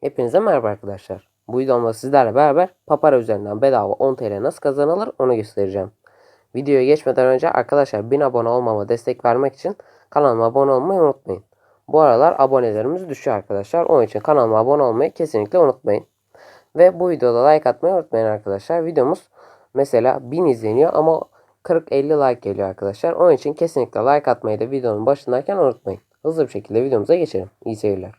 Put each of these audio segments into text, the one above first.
Hepinize merhaba arkadaşlar. Bu videomda sizlerle beraber Papara üzerinden bedava 10 TL nasıl kazanılır onu göstereceğim. Videoya geçmeden önce arkadaşlar 1000 abone olmama destek vermek için kanalıma abone olmayı unutmayın. Bu aralar abonelerimiz düşüyor arkadaşlar. Onun için kanalıma abone olmayı kesinlikle unutmayın. Ve bu videoda like atmayı unutmayın arkadaşlar. Videomuz mesela 1000 izleniyor ama 40-50 like geliyor arkadaşlar. Onun için kesinlikle like atmayı da videonun başındayken unutmayın. Hızlı bir şekilde videomuza geçelim. İyi seyirler.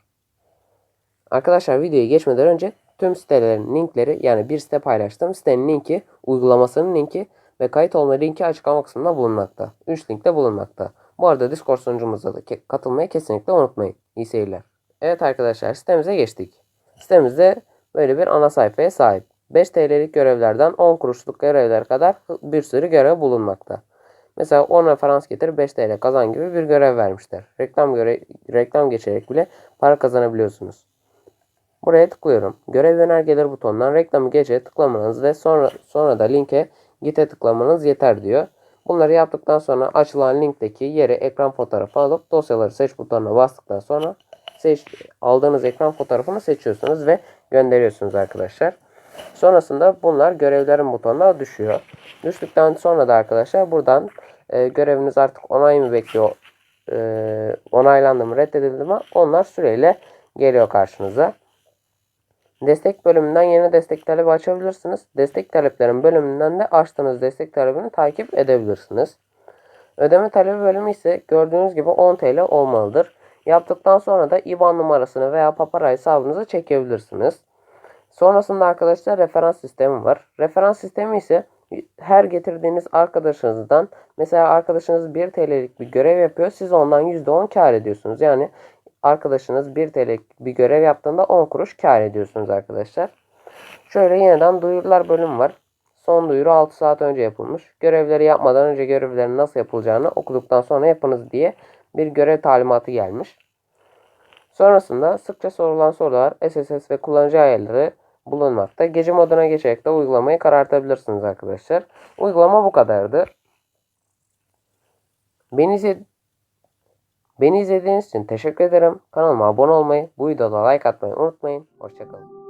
Arkadaşlar videoya geçmeden önce tüm sitelerin linkleri yani bir site paylaştım. Sitenin linki, uygulamasının linki ve kayıt olma linki açıklama kısmında bulunmakta. 3 linkte bulunmakta. Bu arada Discord sunucumuza da ke- katılmayı kesinlikle unutmayın. İyi seyirler. Evet arkadaşlar sitemize geçtik. Sitemizde böyle bir ana sayfaya sahip. 5 TL'lik görevlerden 10 kuruşluk görevler kadar bir sürü görev bulunmakta. Mesela 10 referans getir 5 TL kazan gibi bir görev vermişler. Reklam göre reklam geçerek bile para kazanabiliyorsunuz. Buraya tıklıyorum. Görev yönergeleri butonundan reklamı geçe tıklamanız ve sonra sonra da linke git'e tıklamanız yeter diyor. Bunları yaptıktan sonra açılan linkteki yere ekran fotoğrafı alıp dosyaları seç butonuna bastıktan sonra seç, aldığınız ekran fotoğrafını seçiyorsunuz ve gönderiyorsunuz arkadaşlar. Sonrasında bunlar görevlerin butonuna düşüyor. Düştükten sonra da arkadaşlar buradan e, göreviniz artık onay mı bekliyor, e, onaylandı mı, reddedildi mi onlar süreyle geliyor karşınıza. Destek bölümünden yeni destek talebi açabilirsiniz. Destek taleplerin bölümünden de açtığınız destek talebini takip edebilirsiniz. Ödeme talebi bölümü ise gördüğünüz gibi 10 TL olmalıdır. Yaptıktan sonra da IBAN numarasını veya Papara hesabınızı çekebilirsiniz. Sonrasında arkadaşlar referans sistemi var. Referans sistemi ise her getirdiğiniz arkadaşınızdan mesela arkadaşınız 1 TL'lik bir görev yapıyor. Siz ondan %10 kar ediyorsunuz. Yani arkadaşınız 1 TL'lik bir görev yaptığında 10 kuruş kar ediyorsunuz arkadaşlar. Şöyle yeniden duyurular bölümü var. Son duyuru 6 saat önce yapılmış. Görevleri yapmadan önce görevlerin nasıl yapılacağını okuduktan sonra yapınız diye bir görev talimatı gelmiş. Sonrasında sıkça sorulan sorular, SSS ve kullanıcı ayarları bulunmakta. Gece moduna geçerek de uygulamayı karartabilirsiniz arkadaşlar. Uygulama bu kadardı. Beni, izle Beni izlediğiniz için teşekkür ederim. Kanalıma abone olmayı, bu videoda like atmayı unutmayın. Hoşçakalın.